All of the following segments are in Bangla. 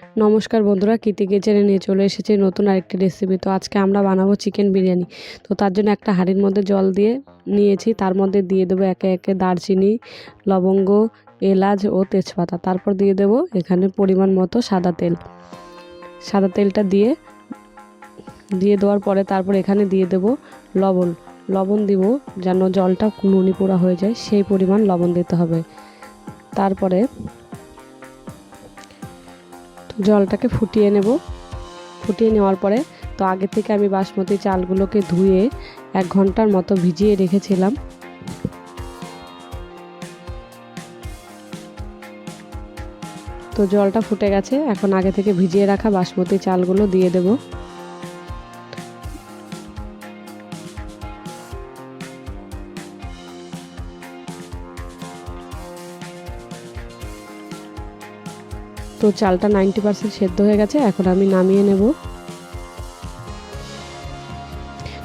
নমস্কার বন্ধুরা, কীর্তি কিচেনে নিয়ে চলে এসেছে নতুন আরেকটি রেসিপি তো আজকে আমরা বানাবো চিকেন বিরিয়ানি। তো তার জন্য একটা হাঁড়ির মধ্যে জল দিয়ে নিয়েছি। তার মধ্যে দিয়ে দেবো একে একে দারচিনি, লবঙ্গ, এলাচ ও তেজপাতা। তারপর দিয়ে দেবো এখানে পরিমাণ মতো সাদা তেল। সাদা তেলটা দিয়ে দিয়ে দেওয়ার পরে তারপর এখানে দিয়ে দেব লবণ। লবণ দিব যেন জলটা নুনি পোড়া হয়ে যায়, সেই পরিমাণ লবণ দিতে হবে। তারপরে জলটাকে ফুটিয়ে নেব। ফুটিয়ে নেওয়ার পরে তো আগে থেকে আমি বাসমতি চালগুলোকে ধুয়ে এক ঘণ্টার মতো ভিজিয়ে রেখেছিলাম। তো জলটা ফুটে গেছে, এখন আগে থেকে ভিজিয়ে রাখা বাসমতি চালগুলো দিয়ে দেব। তো চালটা নাইনটি পার্সেন্ট সেদ্ধ হয়ে গেছে, এখন আমি নামিয়ে নেব।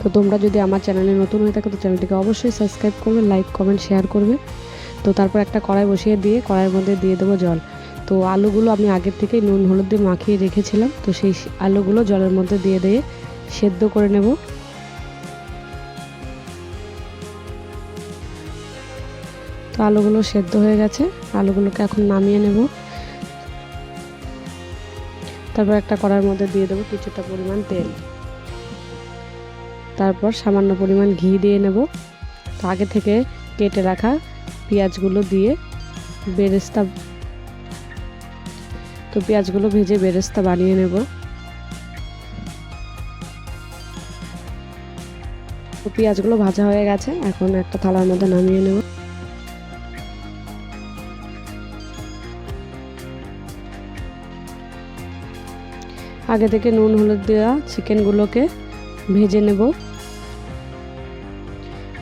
তো তোমরা যদি আমার চ্যানেলে নতুন হয়ে থাকো, তো চ্যানেলটিকে অবশ্যই সাবস্ক্রাইব করবে, লাইক, কমেন্ট, শেয়ার করবে। তো তারপর একটা কড়াই বসিয়ে দিয়ে, কড়াইয়ের মধ্যে দিয়ে দেবো জল। তো আলুগুলো আমি আগের থেকেই নুন, হলুদ দিয়ে মাখিয়ে রেখেছিলাম। তো সেই আলুগুলো জলের মধ্যে দিয়ে দিয়ে সেদ্ধ করে নেব। তো আলুগুলো সেদ্ধ হয়ে গেছে। আলুগুলোকে এখন নামিয়ে নেব। তারপর একটা কড়ার মধ্যে দিয়ে দেবো কিছুটা পরিমাণ তেল। তারপর সামান্য পরিমাণ ঘি দিয়ে নেব। আগে থেকে কেটে রাখা পেঁয়াজগুলো দিয়ে বেরেস্তা তো পেঁয়াজগুলো ভেজে বেরেস্তা বানিয়ে নেব। পেঁয়াজগুলো ভাজা হয়ে গেছে, এখন একটা থালার মধ্যে নামিয়ে নেব। আগে থেকে নুন, হলুদ দেওয়া চিকেনগুলোকে ভেজে নেব।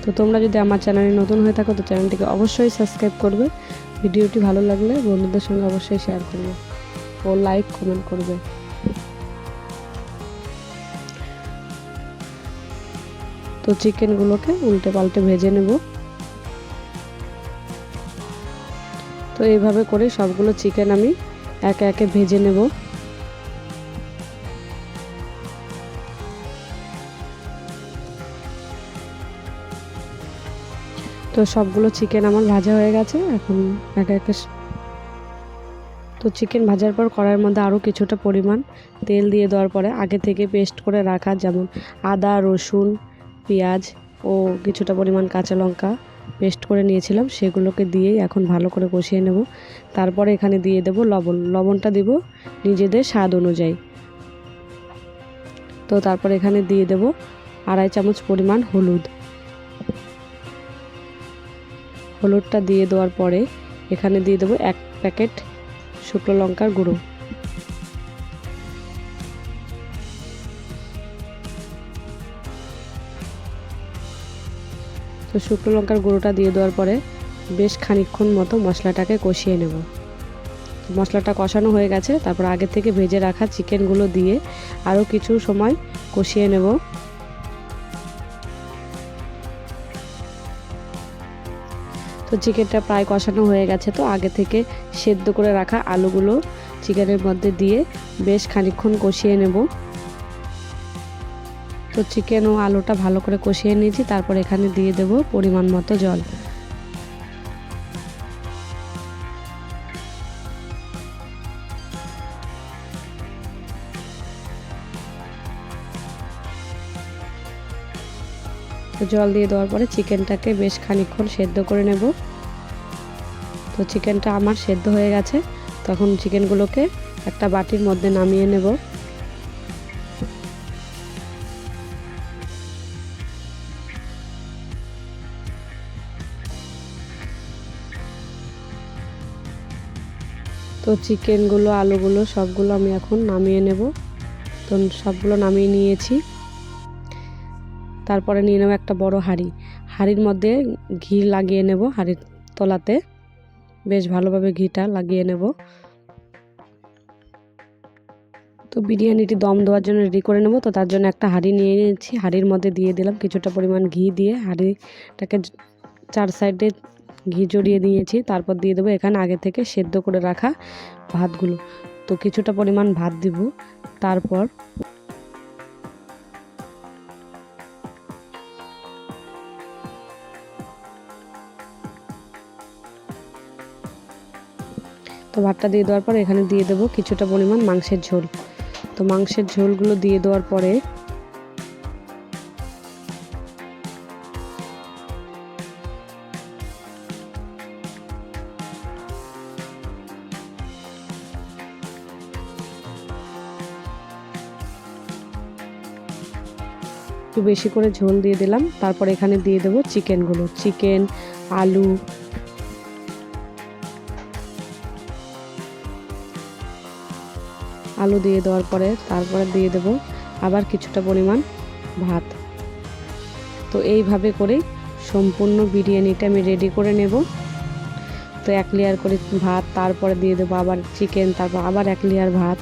তো তোমরা যদি আমার চ্যানেলে নতুন হয়ে থাকো, তো চ্যানেলটিকে অবশ্যই সাবস্ক্রাইব করবে। ভিডিওটি ভালো লাগলে বন্ধুদের সঙ্গে অবশ্যই শেয়ার করবে ও লাইক কমেন্ট করবে। তো চিকেনগুলোকে উল্টে পাল্টে ভেজে নেব। তো এইভাবে করে সবগুলো চিকেন আমি একে একে ভেজে নেব। তো সবগুলো চিকেন আমার ভাজা হয়ে গেছে, এখন একে একে তো চিকেন ভাজার পর কড়াইয়ের মধ্যে আরও কিছুটা পরিমাণ তেল দিয়ে দেওয়ার পরে আগে থেকে পেস্ট করে রাখা যেমন আদা, রসুন, পেঁয়াজ ও কিছুটা পরিমাণ কাঁচা লঙ্কা পেস্ট করে নিয়েছিলাম, সেগুলোকে দিয়েই এখন ভালো করে কষিয়ে নেব। তারপরে এখানে দিয়ে দেব লবণ, লবণটা দিব নিজেদের স্বাদ অনুযায়ী। তো তারপর এখানে দিয়ে দেব আড়াই চামচ পরিমাণ হলুদ। হলুদটা দিয়ে দেওয়ার পরে এখানে দিয়ে দেবো এক প্যাকেট শুকনো লঙ্কার গুঁড়ো। তো শুকনো লঙ্কার গুঁড়োটা দিয়ে দেওয়ার পরে বেশ খানিক্ষণ মতো মশলাটাকে কষিয়ে নেব। মশলাটা কষানো হয়ে গেছে, তারপর আগে থেকে ভেজে রাখা চিকেনগুলো দিয়ে আরও কিছু সময় কষিয়ে নেব। তো চিকেনটা প্রায় কষানো হয়ে গেছে, তো আগে থেকে সেদ্ধ করে রাখা আলুগুলো চিকেনের মধ্যে দিয়ে বেশ খানিক্ষণ কষিয়ে নেব। তো চিকেন ও আলুটা ভালো করে কষিয়ে নিয়েছি, তারপর এখানে দিয়ে দেব পরিমাণ মতো জল। জল দিয়ে দেওয়ার পরে চিকেনটাকে বেশ খানিক্ষণ সেদ্ধ করে নেব। তো চিকেনটা আমার সেদ্ধ হয়ে গেছে। তখন চিকেনগুলোকে একটা বাটির মধ্যে নামিয়ে নেব। তো চিকেনগুলো, আলুগুলো সবগুলো আমি এখন নামিয়ে নেব। তো সবগুলো নামিয়ে নিয়েছি। তারপরে নিয়ে নেব একটা বড় হাঁড়ি। হাঁড়ির মধ্যে ঘি লাগিয়ে নেব, হাঁড়ির তলাতে। বেশ ভালোভাবে ঘিটা লাগিয়ে নেব। তো বিরিয়ানিটি দম দেওয়ার জন্য রেডি করে নেব। তো তার জন্য একটা হাঁড়ি নিয়ে নিয়েছি। হাঁড়ির মধ্যে দিয়ে দিলাম কিছুটা পরিমাণ ঘি দিয়ে। হাঁড়িটাকে চার সাইডে ঘি জড়িয়ে দিয়েছি তারপর দিয়ে দেবো এখানে আগে থেকে সেদ্ধ করে রাখা ভাতগুলো। তো কিছুটা পরিমাণ ভাত দিব। তারপর তো ভাতটা দিয়ে দেওয়ার পর এখানে দিয়ে দেবো কিছুটা পরিমাণ মাংসের ঝোল। তো মাংসের ঝোলগুলো দিয়ে দেওয়ার পরে একটু বেশি করে ঝোল দিয়ে দিলাম। তারপর এখানে দিয়ে দেবো চিকেনগুলো। চিকেন, আলু আলু দিয়ে দেওয়ার পরে তারপরে দিয়ে দেব আবার কিছুটা পরিমাণ ভাত। তো এইভাবে করেই সম্পূর্ণ বিরিয়ানিটা আমি রেডি করে নেব। তো এক লেয়ার করে ভাত, তারপরে দিয়ে দেবো আবার চিকেন তারপর আবার এক লেয়ার ভাত।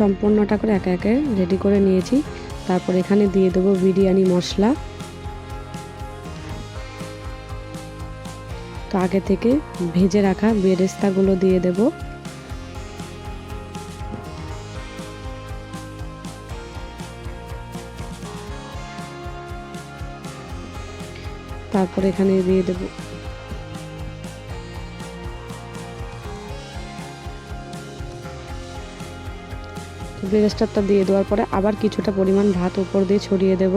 সম্পূর্ণটা করে একে একে রেডি করে নিয়েছি। তারপর এখানে দিয়ে দেবো বিরিয়ানি মশলা। তো আগে থেকে ভেজে রাখা বেরেস্তাগুলো দিয়ে দেব। তারপর এখানে দিয়ে দেবো বেরেস্টারটা দিয়ে দেওয়ার পরে আবার কিছুটা পরিমাণ ভাত উপর দিয়ে ছড়িয়ে দেব।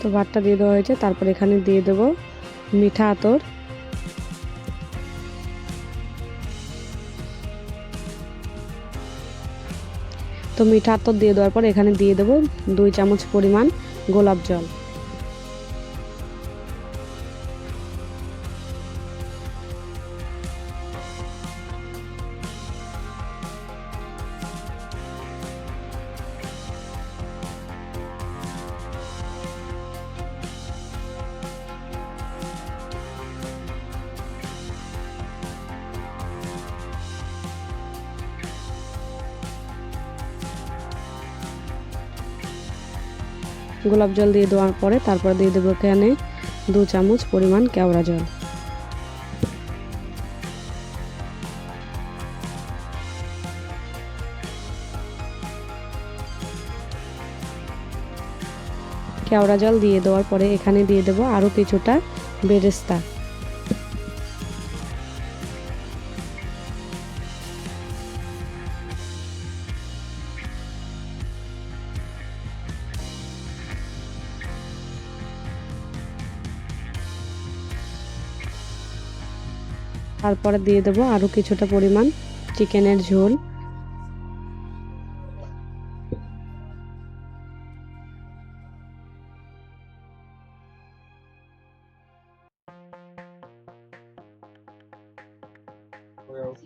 তো ভাতটা দিয়ে দেওয়া হয়েছে, তারপর এখানে দিয়ে দেবো মিঠা আতর। তো মিঠা আতর দিয়ে দেওয়ার পর এখানে দিয়ে দেবো দুই চামচ পরিমাণ গোলাপ জল। গোলাপ জল দিয়ে দেওয়ার পরে তারপর দিয়ে দেবো এখানে দু চামচ পরিমাণ কেওড়া জল। কেওড়া জল দিয়ে দেওয়ার পরে এখানে দিয়ে দেবো আরও কিছুটা বেরেস্তা। তারপরে দিয়ে দেবো আরও কিছুটা পরিমাণ চিকেনের ঝোল।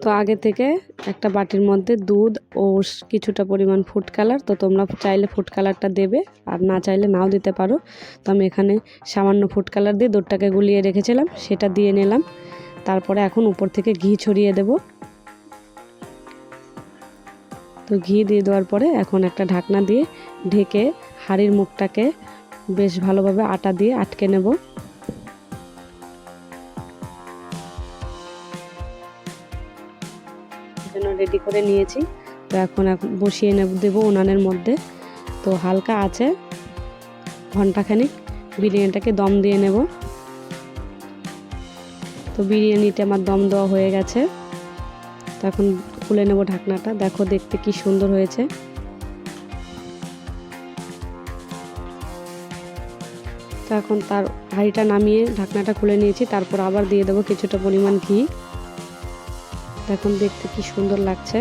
তো আগে থেকে একটা বাটির মধ্যে দুধ ও কিছুটা পরিমাণ ফুড কালার তো তোমরা চাইলে ফুড কালারটা দেবে, আর না চাইলে নাও দিতে পারো। তো আমি এখানে সামান্য ফুড কালার দিয়ে দুধটাকে গুলিয়ে রেখেছিলাম, সেটা দিয়ে নিলাম। তারপরে এখন উপর থেকে ঘি ছড়িয়ে দেব। তো ঘি দিয়ে দেওয়ার পরে এখন একটা ঢাকনা দিয়ে ঢেকে হাঁড়ির মুখটাকে বেশ ভালোভাবে আটা দিয়ে আটকে নেব। রেডি করে নিয়েছি। তো এখন এখন বসিয়ে নেব, দেবো উনানের মধ্যে। তো হালকা আছে, ঘন্টাখানিক, বিরিয়ানিটাকে দম দিয়ে নেব। তো বিরিয়ানিটা আমার দম দেওয়া হয়ে গেছে। তো এখন খুলে নেব ঢাকনাটা। দেখো দেখতে কি সুন্দর হয়েছে। তো এখন তার হাঁড়িটা নামিয়ে ঢাকনাটা খুলে নিয়েছি। তারপর আবার দিয়ে দেবো কিছুটা পরিমাণ ঘি। এখন দেখতে কি সুন্দর লাগছে।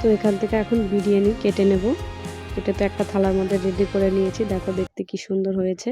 তো এখান থেকে এখন বিরিয়ানি কেটে নেব। কেটে তো একটা থালার মধ্যে রেডি করে নিয়েছি। দেখো দেখতে কি সুন্দর হয়েছে।